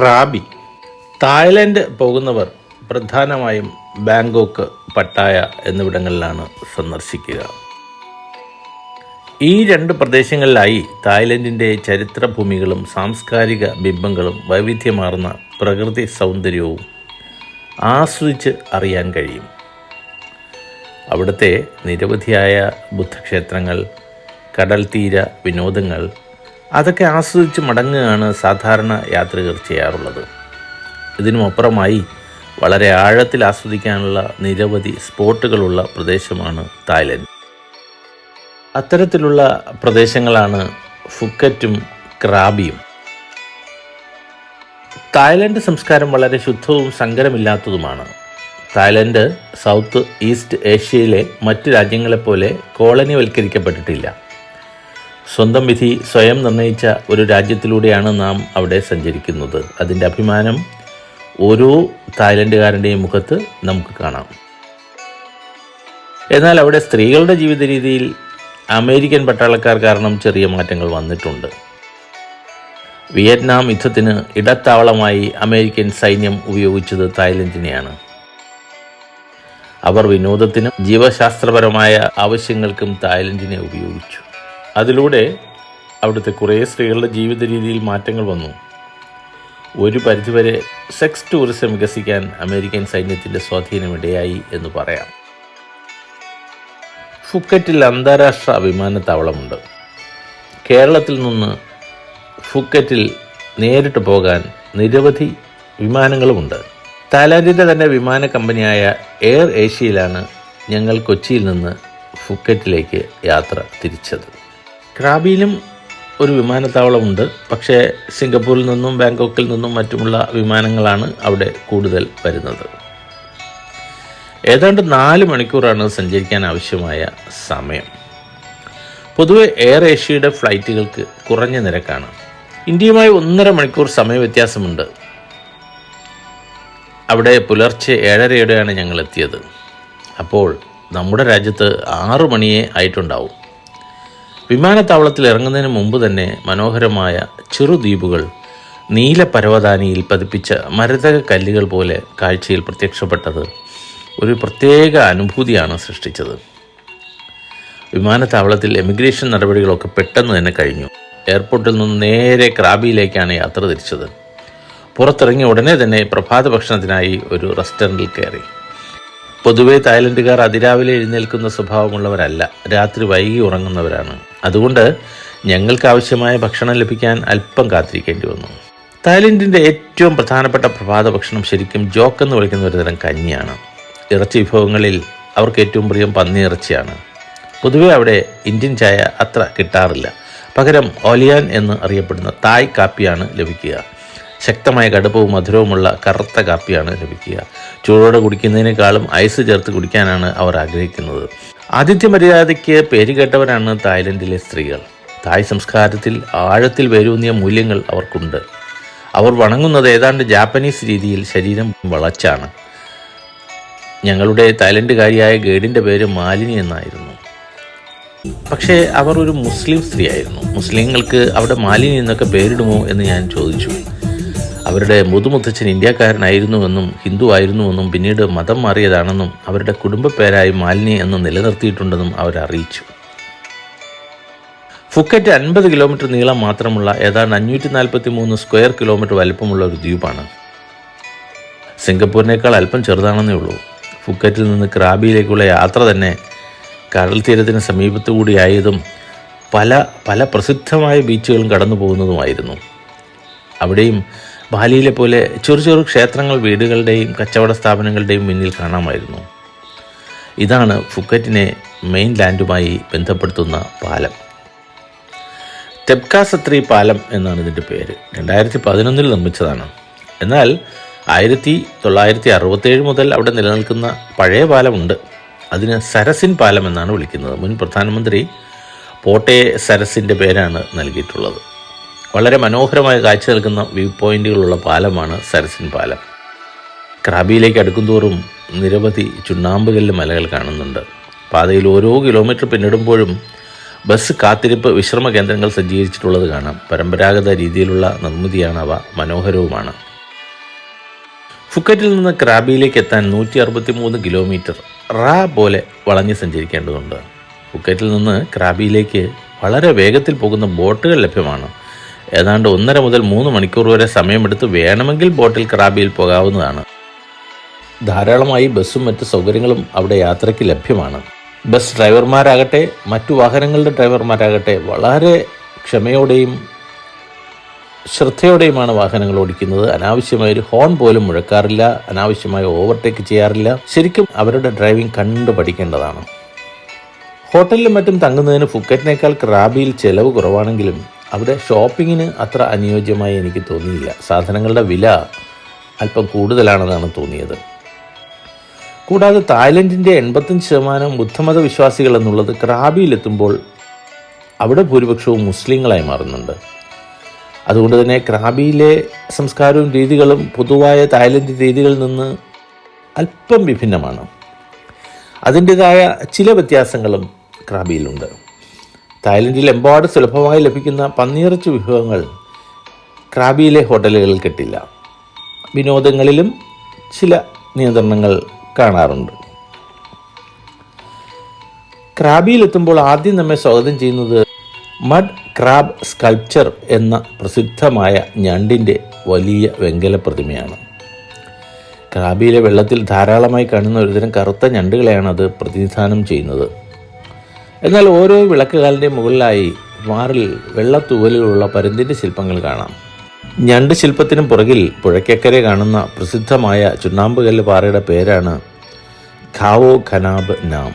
Krabi Thailand പോകുന്നവർ പ്രധാനമായും Bangkok Pattaya എന്നിവിടങ്ങളിലാണ് സന്ദർശിക്കുക. ഈ രണ്ട് പ്രദേശങ്ങളിലായി തായ്ലൻഡിന്റെ ചരിത്രഭൂമികളും സാംസ്കാരിക ബിംബങ്ങളും വൈവിധ്യമാർന്ന പ്രകൃതി സൗന്ദര്യവും ആസ്വദിച്ച് അറിയാൻ കഴിയും. അവിടുത്തെ നിരവധിയായ ബുദ്ധക്ഷേത്രങ്ങൾ കടൽ തീര വിനോദങ്ങൾ അതൊക്കെ ആസ്വദിച്ച് മടങ്ങുകയാണ് സാധാരണ യാത്രികർ ചെയ്യാറുള്ളത്. ഇതിനുമപ്പുറമായി വളരെ ആഴത്തിൽ ആസ്വദിക്കാനുള്ള നിരവധി സ്പോട്ടുകളുള്ള പ്രദേശമാണ് തായ്ലൻഡ്. അത്തരത്തിലുള്ള പ്രദേശങ്ങളാണ് ഫുക്കറ്റും ക്രാബിയും. തായ്ലൻഡ് സംസ്കാരം വളരെ ശുദ്ധവും സങ്കരമില്ലാത്തതുമാണ്. തായ്ലൻഡ് സൗത്ത് ഈസ്റ്റ് ഏഷ്യയിലെ മറ്റ് രാജ്യങ്ങളെപ്പോലെ കോളനിവൽക്കരിക്കപ്പെട്ടിട്ടില്ല. സ്വന്തം വിധി സ്വയം നിർണയിച്ച ഒരു രാജ്യത്തിലൂടെയാണ് നാം അവിടെ സഞ്ചരിക്കുന്നത്. അതിന്റെ അഭിമാനം ഓരോ തായ്ലൻഡുകാരന്റെയും മുഖത്ത് നമുക്ക് കാണാം. എന്നാൽ അവിടെ സ്ത്രീകളുടെ ജീവിത രീതിയിൽ അമേരിക്കൻ പട്ടാളക്കാർ കാരണം ചെറിയ മാറ്റങ്ങൾ വന്നിട്ടുണ്ട്. വിയറ്റ്നാം യുദ്ധത്തിന് ഇടത്താവളമായി അമേരിക്കൻ സൈന്യം ഉപയോഗിച്ചത് തായ്ലൻഡിനെയാണ്. അവർ വിനോദത്തിനും ജീവശാസ്ത്രപരമായ ആവശ്യങ്ങൾക്കും തായ്ലൻഡിനെ ഉപയോഗിച്ചു. അതിലൂടെ അവിടുത്തെ കുറേ സ്ത്രീകളുടെ ജീവിത രീതിയിൽ മാറ്റങ്ങൾ വന്നു. ഒരു പരിധിവരെ സെക്സ് ടൂറിസം വികസിക്കാൻ അമേരിക്കൻ സൈന്യത്തിന്റെ സ്വാധീനമിടയായി എന്ന് പറയാം. ഫുക്കറ്റിൽ അന്താരാഷ്ട്ര വിമാനത്താവളമുണ്ട് കേരളത്തിൽ നിന്ന് ഫുക്കറ്റിൽ നേരിട്ട് പോകാൻ നിരവധി വിമാനങ്ങളുമുണ്ട്. തായ്ലാൻഡിന്റെ തന്നെ വിമാന കമ്പനിയായ എയർ ഏഷ്യയിലാണ് ഞങ്ങൾ കൊച്ചിയിൽ നിന്ന് ഫുക്കറ്റിലേക്ക് യാത്ര തിരിച്ചത്. ക്രാബിയിലും ഒരു വിമാനത്താവളമുണ്ട്. പക്ഷേ സിംഗപ്പൂരിൽ നിന്നും ബാങ്കോക്കിൽ നിന്നും മറ്റുമുള്ള വിമാനങ്ങളാണ് അവിടെ കൂടുതൽ വരുന്നത്. ഏതാണ്ട് നാല് മണിക്കൂറാണ് സഞ്ചരിക്കാൻ ആവശ്യമായ സമയം. പൊതുവെ എയർ ഏഷ്യയുടെ ഫ്ലൈറ്റുകൾക്ക് കുറഞ്ഞ നിരക്കാണ്. ഇന്ത്യയുമായി ഒന്നര മണിക്കൂർ സമയ വ്യത്യാസമുണ്ട് അവിടെ പുലർച്ചെ ഏഴരയോടെയാണ് ഞങ്ങൾ എത്തിയത്. അപ്പോൾ നമ്മുടെ രാജ്യത്ത് ആറു മണിയേ ആയിട്ടുണ്ടാവും. വിമാനത്താവളത്തിൽ ഇറങ്ങുന്നതിന് മുമ്പ് തന്നെ മനോഹരമായ ചെറുദ്വീപുകൾ നീല പരവതാനിയിൽ പതിപ്പിച്ച മരതക കല്ലുകൾ പോലെ കാഴ്ചയിൽ പ്രത്യക്ഷപ്പെട്ടത് ഒരു പ്രത്യേക അനുഭൂതിയാണ് സൃഷ്ടിച്ചത്. വിമാനത്താവളത്തിൽ എമിഗ്രേഷൻ നടപടികളൊക്കെ പെട്ടെന്ന് തന്നെ കഴിഞ്ഞു. എയർപോർട്ടിൽ നിന്ന് നേരെ ക്രാബിയിലേക്കാണ് യാത്ര തിരിച്ചത്. പുറത്തിറങ്ങിയ ഉടനെ തന്നെ പ്രഭാത ഭക്ഷണത്തിനായി ഒരു റെസ്റ്റോറന്റിൽ കയറി. പൊതുവെ തായ്ലൻഡുകാർ അതിരാവിലെ എഴുന്നേൽക്കുന്ന സ്വഭാവമുള്ളവരല്ല. രാത്രി വൈകി ഉറങ്ങുന്നവരാണ്. അതുകൊണ്ട് ഞങ്ങൾക്ക് ആവശ്യമായ ഭക്ഷണം ലഭിക്കാൻ അല്പം കാത്തിരിക്കേണ്ടി വന്നു. തായ്ലൻഡിന്റെ ഏറ്റവും പ്രധാനപ്പെട്ട പ്രഭാത ഭക്ഷണം ശരിക്കും ജോക്ക് എന്ന് വിളിക്കുന്ന ഒരു തരം കഞ്ഞിയാണ്. ഇറച്ചി വിഭവങ്ങളിൽ അവർക്ക് ഏറ്റവും പ്രിയം പന്നി ഇറച്ചിയാണ് പൊതുവെ അവിടെ ഇന്ത്യൻ ചായ അത്ര കിട്ടാറില്ല. പകരം ഓലിയാൻ എന്ന് അറിയപ്പെടുന്ന തായ് കാപ്പിയാണ് ലഭിക്കുക. ശക്തമായ കടുപ്പവും മധുരവുമുള്ള കറുത്ത കാപ്പിയാണ് ലഭിക്കുക. ചൂടോടെ കുടിക്കുന്നതിനേക്കാളും ഐസ് ചേർത്ത് കുടിക്കാനാണ് അവർ ആഗ്രഹിക്കുന്നത്. ആതിഥ്യ മര്യാദയ്ക്ക് പേരുകേട്ടവരാണ് തായ്ലൻഡിലെ സ്ത്രീകൾ. തായ് സംസ്കാരത്തിൽ ആഴത്തിൽ വേരൂന്നിയ മൂല്യങ്ങൾ അവർക്കുണ്ട്. അവർ വണങ്ങുന്നത് ഏതാണ്ട് ജാപ്പനീസ് രീതിയിൽ ശരീരം വളച്ചാണ്. ഞങ്ങളുടെ തായ്ലൻഡുകാരിയായ ഗൈഡിന്റെ പേര് മാലിനി എന്നായിരുന്നു. പക്ഷേ അവർ ഒരു മുസ്ലിം സ്ത്രീയായിരുന്നു. മുസ്ലിങ്ങൾക്ക് അവിടെ മാലിനി എന്നൊക്കെ പേരിടുമോ എന്ന് ഞാൻ ചോദിച്ചു. അവരുടെ മുതുമുത്തച്ഛൻ ഇന്ത്യക്കാരനായിരുന്നുവെന്നും ഹിന്ദു ആയിരുന്നുവെന്നും പിന്നീട് മതം മാറിയതാണെന്നും അവരുടെ കുടുംബപ്പേരായി മാലിനി എന്ന് നിലനിർത്തിയിട്ടുണ്ടെന്നും അവർ അറിയിച്ചു. ഫുക്കറ്റ് അൻപത് കിലോമീറ്റർ നീളം മാത്രമുള്ള ഏതാണ്ട് അഞ്ഞൂറ്റി നാൽപ്പത്തി മൂന്ന് സ്ക്വയർ കിലോമീറ്റർ വലിപ്പമുള്ള ഒരു ദ്വീപാണ്. സിംഗപ്പൂരിനേക്കാൾ അല്പം ചെറുതാണെന്നേ ഉള്ളൂ. ഫുക്കറ്റിൽ നിന്ന് ക്രാബിയിലേക്കുള്ള യാത്ര തന്നെ കടൽ തീരത്തിന് സമീപത്തു കൂടിയായതും പല പല പ്രസിദ്ധമായ ബീച്ചുകളും കടന്നു പോകുന്നതുമായിരുന്നു അവിടെയും ബാലിയിലെ പോലെ ചെറു ചെറു ക്ഷേത്രങ്ങൾ വീടുകളുടെയും കച്ചവട സ്ഥാപനങ്ങളുടെയും മുന്നിൽ കാണാമായിരുന്നു. ഇതാണ് ഫുക്കറ്റിനെ മെയിൻ ലാൻഡുമായി ബന്ധപ്പെടുത്തുന്ന പാലം. ടെപ്കാസത്രി പാലം എന്നാണ് ഇതിന്റെ പേര്. രണ്ടായിരത്തി പതിനൊന്നിൽ നിർമ്മിച്ചതാണ്. എന്നാൽ ആയിരത്തി തൊള്ളായിരത്തി അറുപത്തേഴ് മുതൽ അവിടെ നിലനിൽക്കുന്ന പഴയ പാലമുണ്ട്. അതിന് സരസിൻ പാലം എന്നാണ് വിളിക്കുന്നത്. മുൻ പ്രധാനമന്ത്രി പോട്ടെ സരസിന്റെ പേരാണ് നൽകിയിട്ടുള്ളത്. വളരെ മനോഹരമായ കാഴ്ച നൽകുന്ന വ്യൂ പോയിന്റുകളുള്ള പാലമാണ് സരസിൻ പാലം. ക്രാബിയിലേക്ക് അടുക്കുംതോറും നിരവധി ചുണ്ണാമ്പുകല്ല് മലകൾ കാണുന്നുണ്ട്. പാതയിൽ ഓരോ കിലോമീറ്റർ പിന്നിടുമ്പോഴും ബസ് കാത്തിരിപ്പ് വിശ്രമ കേന്ദ്രങ്ങൾ സജ്ജീകരിച്ചിട്ടുള്ളത് കാണാം. പരമ്പരാഗത രീതിയിലുള്ള നിർമ്മിതിയാണ് അവ. മനോഹരവുമാണ്. ഫുക്കറ്റിൽ നിന്ന് ക്രാബിയിലേക്ക് എത്താൻ നൂറ്റി അറുപത്തി മൂന്ന് കിലോമീറ്റർ റാ പോലെ വളഞ്ഞ് സഞ്ചരിക്കേണ്ടതുണ്ട്. ഫുക്കറ്റിൽ നിന്ന് ക്രാബിയിലേക്ക് വളരെ വേഗത്തിൽ പോകുന്ന ബോട്ടുകൾ ലഭ്യമാണ്. ഏതാണ്ട് ഒന്നര മുതൽ മൂന്ന് മണിക്കൂർ വരെ സമയമെടുത്ത് വേണമെങ്കിൽ ബോട്ടിൽ ക്രാബിയിൽ പോകാവുന്നതാണ്. ധാരാളമായി ബസ്സും മറ്റ് സൗകര്യങ്ങളും അവിടെ യാത്രയ്ക്ക് ലഭ്യമാണ്. ബസ് ഡ്രൈവർമാരാകട്ടെ മറ്റു വാഹനങ്ങളുടെ ഡ്രൈവർമാരാകട്ടെ വളരെ ക്ഷമയോടെയും ശ്രദ്ധയോടെയുമാണ് വാഹനങ്ങൾ ഓടിക്കുന്നത്. അനാവശ്യമായ ഒരു ഹോൺ പോലും മുഴക്കാറില്ല അനാവശ്യമായ ഓവർടേക്ക് ചെയ്യാറില്ല. ശരിക്കും അവരുടെ ഡ്രൈവിംഗ് കണ്ടു പഠിക്കേണ്ടതാണ്. ഹോട്ടലിലും മറ്റും തങ്ങുന്നതിന് ഫുക്കറ്റിനേക്കാൾ ക്രാബിയിൽ ചെലവ് കുറവാണെങ്കിലും അവിടെ ഷോപ്പിങ്ങിന് അത്ര അനുയോജ്യമായി എനിക്ക് തോന്നിയില്ല. സാധനങ്ങളുടെ വില അല്പം കൂടുതലാണെന്നാണ് തോന്നിയത്. കൂടാതെ തായ്ലൻഡിന്റെ എൺപത്തഞ്ച് ശതമാനം ബുദ്ധമത വിശ്വാസികൾ എന്നുള്ളത് ക്രാബിയിലെത്തുമ്പോൾ അവിടെ ഭൂരിപക്ഷവും മുസ്ലിങ്ങളായി മാറുന്നുണ്ട്. അതുകൊണ്ട് തന്നെ ക്രാബിയിലെ സംസ്കാരവും രീതികളും പൊതുവായ തായ്ലൻഡ് രീതികളിൽ നിന്ന് അല്പം വിഭിന്നമാണ്. അതിന്റെതായ ചില വ്യത്യാസങ്ങളും ക്രാബിയിലുണ്ട്. തായ്ലൻഡിൽ എമ്പാട് സുലഭമായി ലഭിക്കുന്ന പന്നിയിറച്ചി വിഭവങ്ങൾ ക്രാബിയിലെ ഹോട്ടലുകളിൽ കിട്ടില്ല. വിനോദങ്ങളിലും ചില നിയന്ത്രണങ്ങൾ കാണാറുണ്ട്. ക്രാബിയിലെത്തുമ്പോൾ ആദ്യം നമ്മെ സ്വാഗതം ചെയ്യുന്നത് മഡ് ക്രാബ് സ്കൾപ്ചർ എന്ന പ്രസിദ്ധമായ ഞണ്ടിന്റെ വലിയ വെങ്കല പ്രതിമയാണ്. ക്രാബിയിലെ വെള്ളത്തിൽ ധാരാളമായി കാണുന്ന ഒരുതരം കറുത്ത ഞണ്ടുകളെയാണ് അത് പ്രതിനിധാനം ചെയ്യുന്നത്. എന്നാൽ ഓരോ വിളക്കുകാലിന്റെ മുകളിലായി മാറിൽ വെള്ളത്തൂവലുകളുള്ള പരുന്തിന്റെ ശില്പങ്ങൾ കാണാം. ഞണ്ട് ശില്പത്തിനും പുറകിൽ പുഴയ്ക്കക്കരെ കാണുന്ന പ്രസിദ്ധമായ ചുണ്ണാമ്പുകല്ല് പാറയുടെ പേരാണ് ഖാവോ ഖനാബ് നാം.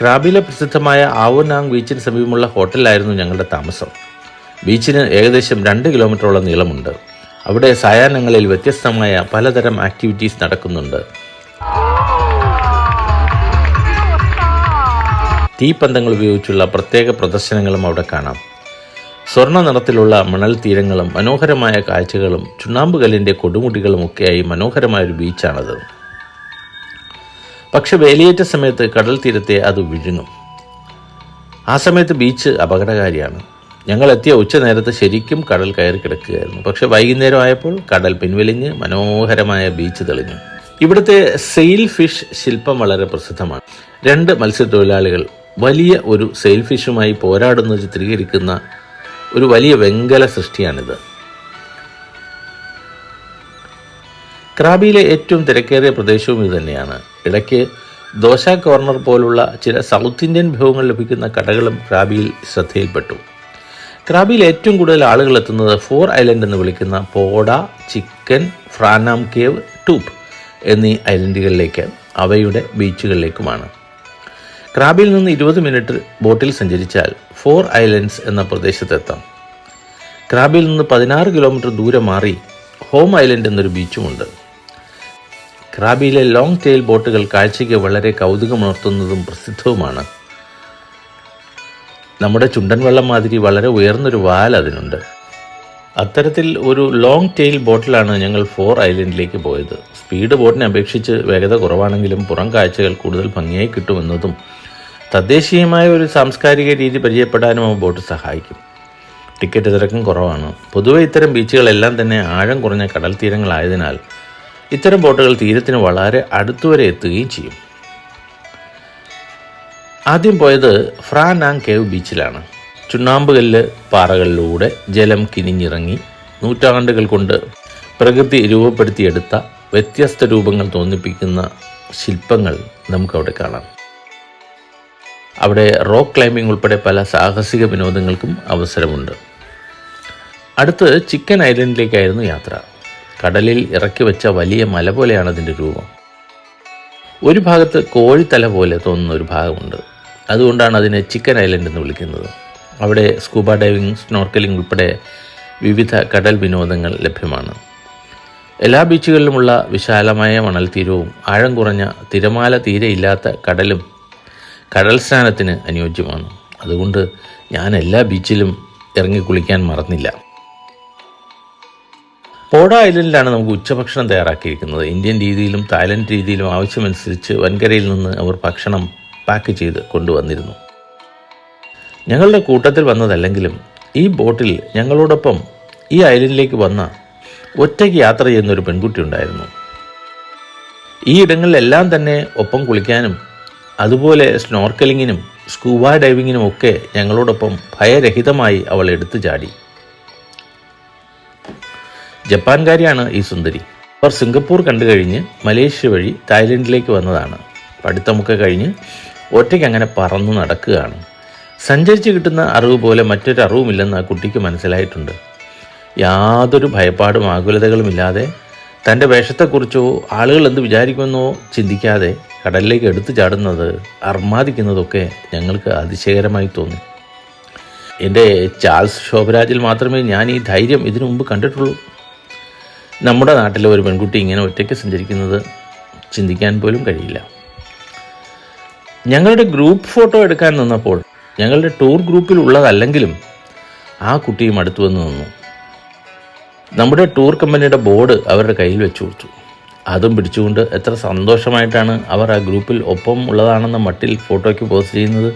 ക്രാബിലെ പ്രസിദ്ധമായ ആവോനാങ് ബീച്ചിന് സമീപമുള്ള ഹോട്ടലിലായിരുന്നു ഞങ്ങളുടെ താമസം. ബീച്ചിന് ഏകദേശം രണ്ട് കിലോമീറ്ററോളം നീളമുണ്ട്. അവിടെ സായാഹ്നങ്ങളിൽ വ്യത്യസ്തമായ പലതരം ആക്ടിവിറ്റീസ് നടക്കുന്നുണ്ട്. തീപ്പന്തങ്ങൾ ഉപയോഗിച്ചുള്ള പ്രത്യേക പ്രദർശനങ്ങളും അവിടെ കാണാം. സ്വർണ നിറത്തിലുള്ള മണൽ തീരങ്ങളും മനോഹരമായ കാഴ്ചകളും ചുണ്ണാമ്പുകല്ലിന്റെ കൊടുമുടികളും ഒക്കെയായി മനോഹരമായ ഒരു ബീച്ചാണത്. പക്ഷെ വേലിയേറ്റ സമയത്ത് കടൽ തീരത്തെ അത് വിഴുങ്ങും. ആ സമയത്ത് ബീച്ച് അപകടകാരിയാണ്. ഞങ്ങൾ എത്തിയ ഉച്ച നേരത്ത് ശരിക്കും കടൽ കയറി കിടക്കുകയായിരുന്നു. പക്ഷെ വൈകുന്നേരം ആയപ്പോൾ കടൽ പിൻവലിഞ്ഞ് മനോഹരമായ ബീച്ച് തെളിഞ്ഞു. ഇവിടുത്തെ സെയിൽ ഫിഷ് ശില്പം വളരെ പ്രസിദ്ധമാണ്. രണ്ട് മത്സ്യത്തൊഴിലാളികൾ വലിയ ഒരു സെയിൽഫിഷുമായി പോരാടുന്നത് ചിത്രീകരിക്കുന്ന ഒരു വലിയ വെങ്കല സൃഷ്ടിയാണിത്. ക്രാബിയിലെ ഏറ്റവും തിരക്കേറിയ പ്രദേശവും ഇത് തന്നെയാണ്. ഇടയ്ക്ക് ദോശ കോർണർ പോലുള്ള ചില സൗത്ത് ഇന്ത്യൻ വിഭവങ്ങൾ ലഭിക്കുന്ന കടകളും ക്രാബിയിൽ ശ്രദ്ധയിൽപ്പെട്ടു. ക്രാബിയിൽ ഏറ്റവും കൂടുതൽ ആളുകൾ എത്തുന്നത് ഫോർ ഐലൻഡ് എന്ന് വിളിക്കുന്ന പോഡ ചിക്കൻ ഫ്രാനാം കേവ് ടൂപ്പ് എന്നീ ഐലൻഡുകളിലേക്ക് അവയുടെ ബീച്ചുകളിലേക്കുമാണ്. ക്രാബിൽ നിന്ന് ഇരുപത് മിനിറ്റ് ബോട്ടിൽ സഞ്ചരിച്ചാൽ ഫോർ ഐലൻഡ്സ് എന്ന പ്രദേശത്തെത്താം. ക്രാബിൽ നിന്ന് പതിനാറ് കിലോമീറ്റർ ദൂരെ മാറി ഹോം ഐലൻഡ് എന്നൊരു ബീച്ചുമുണ്ട്. ക്രാബിയിലെ ലോങ് ടെയിൽ ബോട്ടുകൾ കാഴ്ചയ്ക്ക് വളരെ കൗതുകമുണർത്തുന്നതും പ്രസിദ്ധവുമാണ്. നമ്മുടെ ചുണ്ടൻ വെള്ളം മാതിരി വളരെ ഉയർന്നൊരു വാൽ അതിനുണ്ട്. അത്തരത്തിൽ ഒരു ലോങ് ടെയിൽ ബോട്ടിലാണ് ഞങ്ങൾ ഫോർ ഐലൻഡിലേക്ക് പോയത്. സ്പീഡ് ബോട്ടിനെ അപേക്ഷിച്ച് വേഗത കുറവാണെങ്കിലും പുറം കാഴ്ചകൾ കൂടുതൽ ഭംഗിയായി കിട്ടുമെന്നതും തദ്ദേശീയമായ ഒരു സാംസ്കാരിക രീതി പരിചയപ്പെടാനും ആ ബോട്ട് സഹായിക്കും. ടിക്കറ്റ് തിരക്കും കുറവാണ്. പൊതുവെ ഇത്തരം ബീച്ചുകളെല്ലാം തന്നെ ആഴം കുറഞ്ഞ കടൽ തീരങ്ങളായതിനാൽ ഇത്തരം ബോട്ടുകൾ തീരത്തിന് വളരെ അടുത്തുവരെ എത്തുകയും ചെയ്യും. ആദ്യം പോയത് ഫ്രാനാങ് കേവ് ബീച്ചിലാണ്. ചുണ്ണാമ്പുകല്ല് പാറകളിലൂടെ ജലം കിനിഞ്ഞിറങ്ങി നൂറ്റാണ്ടുകൾ കൊണ്ട് പ്രകൃതി രൂപപ്പെടുത്തിയെടുത്ത വ്യത്യസ്ത രൂപങ്ങൾ തോന്നിപ്പിക്കുന്ന ശില്പങ്ങൾ നമുക്കവിടെ കാണാം. അവിടെ റോക്ക് ക്ലൈമ്പിംഗ് ഉൾപ്പെടെ പല സാഹസിക വിനോദങ്ങൾക്കും അവസരമുണ്ട്. അടുത്ത് ചിക്കൻ ഐലൻഡിലേക്കായിരുന്നു യാത്ര. കടലിൽ ഇറക്കി വെച്ച വലിയ മല പോലെയാണ് അതിന്റെ രൂപം. ഒരു ഭാഗത്ത് കോഴിത്തല പോലെ തോന്നുന്ന ഒരു ഭാഗമുണ്ട്. അതുകൊണ്ടാണ് അതിനെ ചിക്കൻ ഐലൻഡ് എന്ന് വിളിക്കുന്നത്. അവിടെ സ്കൂബ ഡൈവിംഗ് സ്നോർക്കലിംഗ് ഉൾപ്പെടെ വിവിധ കടൽ വിനോദങ്ങൾ ലഭ്യമാണ്. എല്ലാ ബീച്ചുകളിലുമുള്ള വിശാലമായ മണൽ തീരവും ആഴം കുറഞ്ഞ തിരമാല തീരെ ഇല്ലാത്ത കടലും കടൽ സ്നാനത്തിന് അനുയോജ്യമാണ്. അതുകൊണ്ട് ഞാൻ എല്ലാ ബീച്ചിലും ഇറങ്ങി കുളിക്കാൻ മറന്നില്ല. പോഡ ഐലൻഡിലാണ് നമുക്ക് ഉച്ചഭക്ഷണം തയ്യാറാക്കിയിരിക്കുന്നത്. ഇന്ത്യൻ രീതിയിലും തായ്ലൻഡ് രീതിയിലും ആവശ്യമനുസരിച്ച് വൻകരയിൽ നിന്ന് അവർ ഭക്ഷണം പാക്ക് ചെയ്ത് കൊണ്ടുവന്നിരുന്നു. ഞങ്ങളുടെ കൂട്ടത്തിൽ വന്നതല്ലെങ്കിലും ഈ ബോട്ടിൽ ഞങ്ങളോടൊപ്പം ഈ ഐലൻഡിലേക്ക് വന്ന ഒറ്റയ്ക്ക് യാത്ര ചെയ്യുന്ന ഒരു പെൺകുട്ടി ഉണ്ടായിരുന്നു. ഈ ഇടങ്ങളിലെല്ലാം തന്നെ ഒപ്പം കുളിക്കാനും അതുപോലെ സ്നോർക്കലിങ്ങിനും സ്കൂബ ഡൈവിങ്ങിനും ഒക്കെ ഞങ്ങളോടൊപ്പം ഭയരഹിതമായി അവൾ എടുത്തു ചാടി. ജപ്പാൻകാരിയാണ് ഈ സുന്ദരി. അവർ സിംഗപ്പൂർ കണ്ടു കഴിഞ്ഞ് മലേഷ്യ വഴി തായ്ലൻഡിലേക്ക് വന്നതാണ്. പഠിത്തമൊക്കെ കഴിഞ്ഞ് ഒറ്റയ്ക്ക് അങ്ങനെ പറന്നു നടക്കുകയാണ്. സഞ്ചരിച്ച് കിട്ടുന്ന അറിവ് പോലെ മറ്റൊരു അറിവുമില്ലെന്ന് ആ കുട്ടിക്ക് മനസ്സിലായിട്ടുണ്ട്. യാതൊരു ഭയപ്പാടും ആകുലതകളുമില്ലാതെ തന്റെ വേഷത്തെക്കുറിച്ചോ ആളുകൾ എന്ത് വിചാരിക്കുമെന്നോ ചിന്തിക്കാതെ കടലിലേക്ക് എടുത്തു ചാടുന്നത് അർമാദിക്കുന്നതൊക്കെ ഞങ്ങൾക്ക് അതിശയകരമായി തോന്നി. എന്റെ ചാൾസ് ശോഭരാജിൽ മാത്രമേ ഞാൻ ഈ ധൈര്യം ഇതിനു മുമ്പ് കണ്ടിട്ടുള്ളൂ. നമ്മുടെ നാട്ടിലെ ഒരു പെൺകുട്ടി ഇങ്ങനെ ഒറ്റയ്ക്ക് സഞ്ചരിക്കുന്നത് ചിന്തിക്കാൻ പോലും കഴിയില്ല. ഞങ്ങളുടെ ഗ്രൂപ്പ് ഫോട്ടോ എടുക്കാൻ നിന്നപ്പോൾ ഞങ്ങളുടെ ടൂർ ഗ്രൂപ്പിൽ ഉള്ളതല്ലെങ്കിലും ആ കുട്ടിയും അടുത്തു വന്ന് നിന്നു. നമ്മുടെ ടൂർ കമ്പനിയുടെ ബോർഡ് അവരുടെ കയ്യിൽ വെച്ചു കൊടുത്തു. അതും പിടിച്ചുകൊണ്ട് എത്ര സന്തോഷമായിട്ടാണ് അവർ ആ ഗ്രൂപ്പിൽ ഒപ്പം ഉള്ളതാണെന്ന മട്ടിൽ ഫോട്ടോയ്ക്ക് പോസ്റ്റ് ചെയ്യുന്നത്.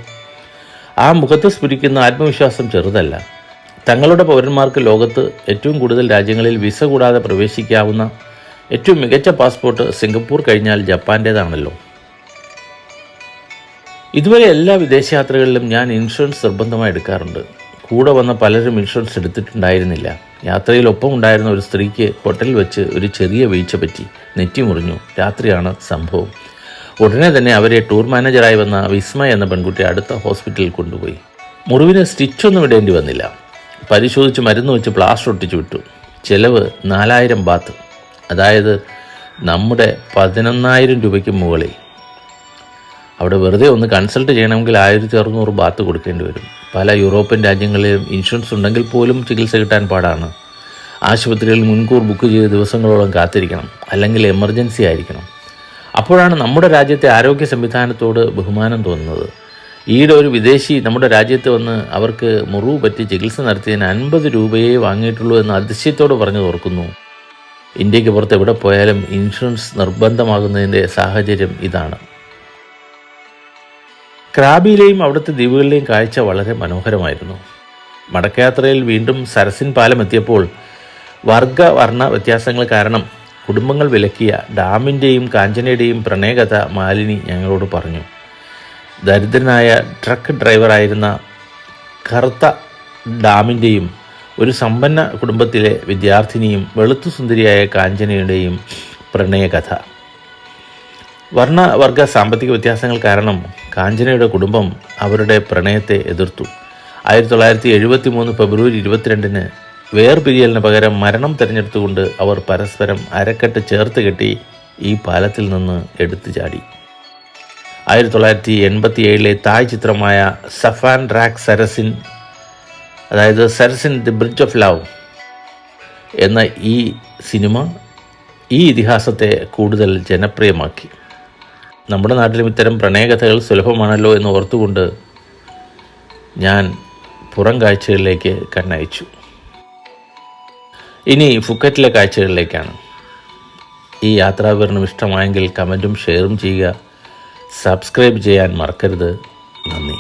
ആ മുഖത്ത് സ്ഫുരിക്കുന്ന ആത്മവിശ്വാസം ചെറുതല്ല. തങ്ങളുടെ പൗരന്മാർക്ക് ലോകത്ത് ഏറ്റവും കൂടുതൽ രാജ്യങ്ങളിൽ വിസ കൂടാതെ പ്രവേശിക്കാവുന്ന ഏറ്റവും മികച്ച പാസ്പോർട്ട് സിംഗപ്പൂർ കഴിഞ്ഞാൽ ജപ്പാന്റേതാണല്ലോ. ഇതുവരെ എല്ലാ വിദേശയാത്രകളിലും ഞാൻ ഇൻഷുറൻസ് നിർബന്ധമായി എടുക്കാറുണ്ട്. കൂടെ വന്ന പലരും ഇൻഷുറൻസ് എടുത്തിട്ടുണ്ടായിരുന്നില്ല. യാത്രയിൽ ഒപ്പം ഉണ്ടായിരുന്ന ഒരു സ്ത്രീക്ക് ഹോട്ടലിൽ വെച്ച് ഒരു ചെറിയ വീഴ്ച പറ്റി. നെറ്റി മുറിഞ്ഞു. രാത്രിയാണ് സംഭവം. ഉടനെ തന്നെ അവരെ ടൂർ മാനേജറായി വന്ന വിസ്മ എന്ന പെൺകുട്ടി അടുത്ത ഹോസ്പിറ്റലിൽ കൊണ്ടുപോയി. മുറിവിന് സ്റ്റിച്ചൊന്നും ഇടേണ്ടി വന്നില്ല. പരിശോധിച്ച് മരുന്ന് വെച്ച് പ്ലാസ്റ്റർ ഒട്ടിച്ചു വിട്ടു. ചെലവ് നാലായിരം ബാത്ത്. അതായത് നമ്മുടെ പതിനൊന്നായിരം രൂപയ്ക്ക് മുകളിൽ. അവിടെ വെറുതെ ഒന്ന് കൺസൾട്ട് ചെയ്യണമെങ്കിൽ ആയിരത്തി അറുന്നൂറ് ബാത്ത് കൊടുക്കേണ്ടി വരും. പല യൂറോപ്യൻ രാജ്യങ്ങളിലും ഇൻഷുറൻസ് ഉണ്ടെങ്കിൽ പോലും ചികിത്സ കിട്ടാൻ പാടാണ്. ആശുപത്രികളിൽ മുൻകൂർ ബുക്ക് ചെയ്ത് ദിവസങ്ങളോളം കാത്തിരിക്കണം. അല്ലെങ്കിൽ എമർജൻസി ആയിരിക്കണം. അപ്പോഴാണ് നമ്മുടെ രാജ്യത്തെ ആരോഗ്യ സംവിധാനത്തോട് ബഹുമാനം തോന്നുന്നത്. ഈയിടെ ഒരു വിദേശി നമ്മുടെ രാജ്യത്ത് വന്ന് അവർക്ക് മുറിവ് പറ്റി ചികിത്സ നടത്തിയതിന് അൻപത് രൂപയേ വാങ്ങിയിട്ടുള്ളൂ എന്ന് അതിശയത്തോട് പറഞ്ഞു ഓർക്കുന്നു. ഇന്ത്യയ്ക്ക് പുറത്ത് എവിടെ പോയാലും ഇൻഷുറൻസ് നിർബന്ധമാകുന്നതിന്റെ സാഹചര്യം ഇതാണ്. ക്രാബിയിലെയും അവിടുത്തെ ദ്വീപുകളിലെയും കാഴ്ച വളരെ മനോഹരമായിരുന്നു. മടക്കയാത്രയിൽ വീണ്ടും സരസിൻ പാലം എത്തിയപ്പോൾ വർഗ വർണ വ്യത്യാസങ്ങൾ കാരണം കുടുംബങ്ങൾ വിലക്കിയ ഡാമിന്റെയും കാഞ്ചനയുടെയും പ്രണയകഥ മാലിനി ഞങ്ങളോട് പറഞ്ഞു. ദരിദ്രനായ ട്രക്ക് ഡ്രൈവറായിരുന്ന കറുത്ത ഡാമിന്റെയും ഒരു സമ്പന്ന കുടുംബത്തിലെ വിദ്യാർത്ഥിനിയും വെളുത്തു സുന്ദരിയായ കാഞ്ചനയുടെയും പ്രണയകഥ. വർണവർഗ സാമ്പത്തിക വ്യത്യാസങ്ങൾ കാരണം കാഞ്ചനയുടെ കുടുംബം അവരുടെ പ്രണയത്തെ എതിർത്തു. ആയിരത്തി തൊള്ളായിരത്തി എഴുപത്തി മൂന്ന് ഫെബ്രുവരി ഇരുപത്തിരണ്ടിന് വേർപിരിയലിന് പകരം മരണം തിരഞ്ഞെടുത്തുകൊണ്ട് അവർ പരസ്പരം അരക്കെട്ട് ചേർത്ത് കെട്ടി ഈ പാലത്തിൽ നിന്ന് എടുത്തു ചാടി. ആയിരത്തി തൊള്ളായിരത്തി എൺപത്തി ഏഴിലെ തായ് ചിത്രമായ സഫാൻ റാക് സരസിൻ അതായത് Sarasin the bridge of love എന്ന ഈ സിനിമ ഈ ഇതിഹാസത്തെ കൂടുതൽ ജനപ്രിയമാക്കി. നമ്മുടെ നാട്ടിലും ഇത്തരം പ്രണയകഥകൾ സുലഭമാണല്ലോ എന്ന് ഓർത്തുകൊണ്ട് ഞാൻ പുറം കാഴ്ചകളിലേക്ക് കണ്ണയച്ചു. ഇനി ഫുക്കറ്റിലെ കാഴ്ചകളിലേക്കാണ്. ഈ യാത്രാവിവരണം ഇഷ്ടമായെങ്കിൽ കമന്റും ഷെയറും ചെയ്യുക. സബ്സ്ക്രൈബ് ചെയ്യാൻ മറക്കരുത്. നന്ദി.